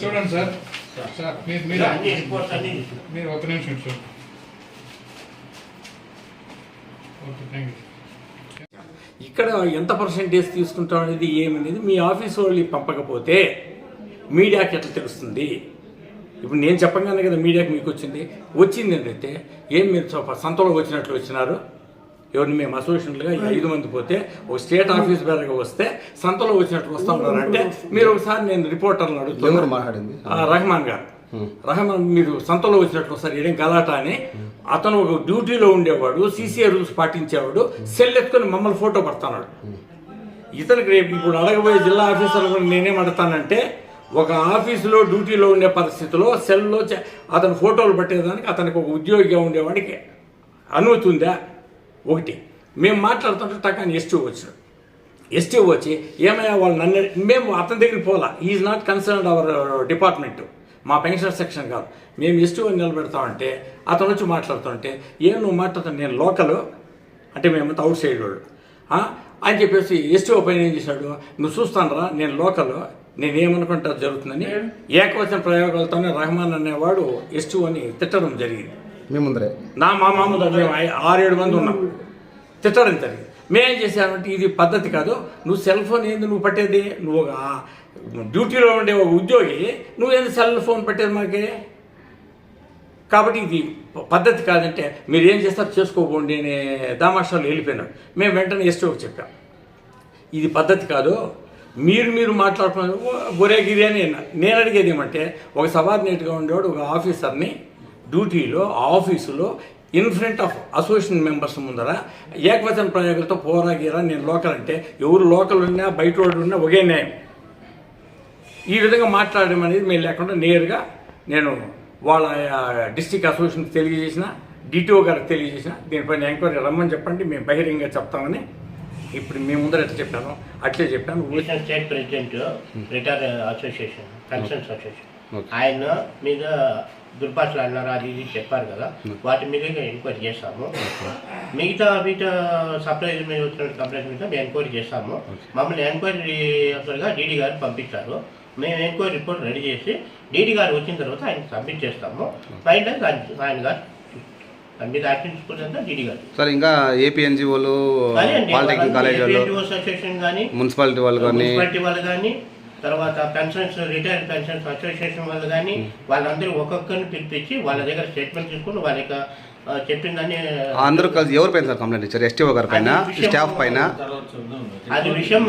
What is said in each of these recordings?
చూడండి sir. Sir మీరు ఒక నిమిషం చూడండి. ఇక్కడ ఎంత పర్సంటేజ్ తీసుకుంటాం అనేది ఏమనేది మీ ఆఫీస్ వాళ్ళు పంపకపోతే మీడియాకి ఎట్లా తెలుస్తుంది? ఇప్పుడు నేను చెప్పగానే కదా మీడియాకి మీకు వచ్చింది. వచ్చింది ఏంటంటే ఏం మీరు సంతలో వచ్చినట్లు వచ్చినారు? ఎవరిని మేము అసోసియేషన్లుగా ఐదు మంది పోతే ఒక స్టేట్ ఆఫీస్ బేరగా వస్తే సంతలో వచ్చినట్లు వస్తా ఉన్నారు అంటే మీరు ఒకసారి నేను రిపోర్టర్లు అడుగుతున్నాను మాట్లాడింది? ఆ, రహమాన్ గారు. రహమాన్ మీరు సంతలో వచ్చినట్లు సార్ ఏం గలాటా అని. అతను ఒక డ్యూటీలో ఉండేవాడు సీసీఐ రూల్స్ పాటించేవాడు సెల్ ఎత్తుకొని మమ్మల్ని ఫోటో పడుతున్నాడు. ఇతనికి రేపు ఇప్పుడు అడగబోయే జిల్లా ఆఫీసర్లు కూడా నేనేం అడతానంటే ఒక ఆఫీసులో డ్యూటీలో ఉండే పరిస్థితిలో సెల్లో అతను ఫోటోలు పట్టేదానికి అతనికి ఒక ఉద్యోగిగా ఉండేవాడికి అనుమతి ఉందా? ఒకటి మేము మాట్లాడుతుంటే టకాని ఎస్టీ వచ్చినాడు ఎస్టీ వచ్చి ఏమయ్యా వాళ్ళు నన్ను మేము అతని దగ్గరికి పోలా is not concerned our department మా పెన్షన్ సెక్షన్ కాదు. మేము ఎస్టీ నిలబెడతామంటే అతను వచ్చి మాట్లాడుతుంటే ఏం నువ్వు మాట్లాడుతాను నేను లోకల్ అంటే మేమంతా అవుట్ సైడ్ వాళ్ళు? అని చెప్పేసి ఎస్టీ పైన ఏం చేశాడు? నువ్వు చూస్తానరా నేను లోకల్ నేను ఏమనుకుంటా జరుగుతుందని ఏకవచన ప్రయోగాలతోనే రహమాన్ అనేవాడు ఎస్టీ అని తిట్టడం జరిగింది. మీ ముందరే. నా మా మామ దగ్గర ఆరు ఆరేడు మంది ఉన్నాం. తిట్టడం జరిగింది మేమేం చేసామంటే ఇది పద్ధతి కాదు. నువ్వు సెల్ ఫోన్ ఏంది నువ్వు పట్టేది? నువ్వు ఒక డ్యూటీలో ఉండే ఒక ఉద్యోగి నువ్వేంది సెల్ ఫోన్ పట్టేది మాకే? కాబట్టి ఇది పద్ధతి కాదంటే మీరు ఏం చేస్తారు? చేసుకోబోండి అనే దామాషాలు వెళ్ళిపోయినాడు. మేము వెంటనే ఎస్టోకి చెప్పాం. ఇది పద్ధతి కాదు. మీరు మీరు మాట్లాడుకున్నారు. బొరేగిరి అని నేను అడిగేది ఏమంటే ఒక సబార్డినేట్గా ఉండేవాడు ఒక ఆఫీసర్ని డ్యూటీలో ఆఫీసులో in front of association members ముందర ఏకవచన ప్రయోగాలతో పోరాగీరా నేను లోకల్ అంటే ఎవరు లోకల్ ఉన్నా బయట వాడు ఉన్నా ఒకే న్యాయం. ఈ విధంగా మాట్లాడడం అనేది మేము లేకుండా నేరుగా నేను వాళ్ళ డిస్టిక్ అసోసియేషన్ తెలియజేసిన డిటిఓ గారికి తెలియజేసిన దీనిపైన ఎంక్వైరీ రమ్మని చెప్పండి మేము బహిరంగంగా చెప్తామని ఇప్పుడు మీ ముందర ఎట్లా చెప్పాను? అట్లే చెప్పాను. State president retire association pensions association. ఆయన మీద దుర్భాషలు అన్నారు అది ఇది చెప్పారు కదా. వాటి మీద ఎంక్వైరీ చేస్తాము. మిగతా మిగతా సప్లైజ్ మీద వచ్చిన కంప్లైంట్ మీద మేము ఎంక్వైరీ చేస్తాము. మమ్మల్ని ఎంక్వైరీ అసలుగా డీడీ గారు పంపిస్తారు మేము ఎంక్వైరీ రిపోర్ట్ రెడీ చేసి డీడీ గారు వచ్చిన తర్వాత ఆయన సబ్మిట్ చేస్తాము. ఫైనల్ ఆయన గారు డీడీ గారు. సార్ ఇంకా ఏపీ ఎన్జిఓలు పాలిటెక్నిక్ కాలేజ్ వాళ్ళు అసోసియేషన్ కానీ మున్సిపాలిటీ వాళ్ళు కానీ మున్సిపాలిటీ వాళ్ళు కానీ తర్వాత పెన్షన్స్ రిటైర్డ్ పెన్షన్స్ అసోసియేషన్ వాళ్ళు కానీ వాళ్ళందరూ ఒక్కొక్కరిని పిలిపించి వాళ్ళ దగ్గర స్టేట్మెంట్ తీసుకుని వాళ్ళ యొక్క చెప్పిందని అందరూ కలిసి ఎవరి పైన సార్ కంప్లైంట్ ఇచ్చారు? ఎస్టీఓ గారి పైన స్టాఫ్ పైన? అది విషయం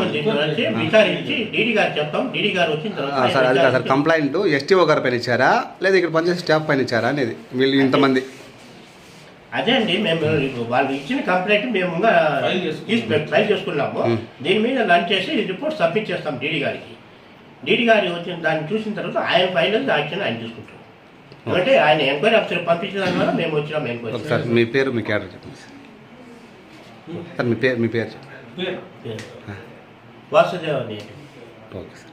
విచారించి డీడీ గారు చెప్తాం డీడీ గారు వచ్చిన తర్వాత సార్ అది సార్ కంప్లైంట్ ఎస్టీఓ గారి పైన ఇచ్చారా? లేదా ఇక్కడ పనిచేసే స్టాఫ్ పైన ఇచ్చారా అనేది వీళ్ళు ఇంతమంది. అదే అండి మేము వాళ్ళు ఇచ్చిన కంప్లైంట్ మేము ఫైల్ చేసుకున్నాము. దీని మీద లంచ్ చేసి రిపోర్ట్ సబ్మిట్ చేస్తాం డీడీ గారికి. డీడీ గారు వచ్చిన దాన్ని చూసిన తర్వాత ఆయన ఫైనల్ యాక్షన్ ఆయన తీసుకుంటారు అంటే ఆయన ఎంక్వైరీ ఆఫీసర్ పంపించిన దాని వల్ల మేము వచ్చినాం ఎంక్వైరీ ఒకసారి మీ పేరు మీ క్యాడర్ చెప్పండి సార్. సార్ మీ పేరు మీ పేరు చెప్పండి. పేరు. వాసుదేవ్ అని. Okay sir.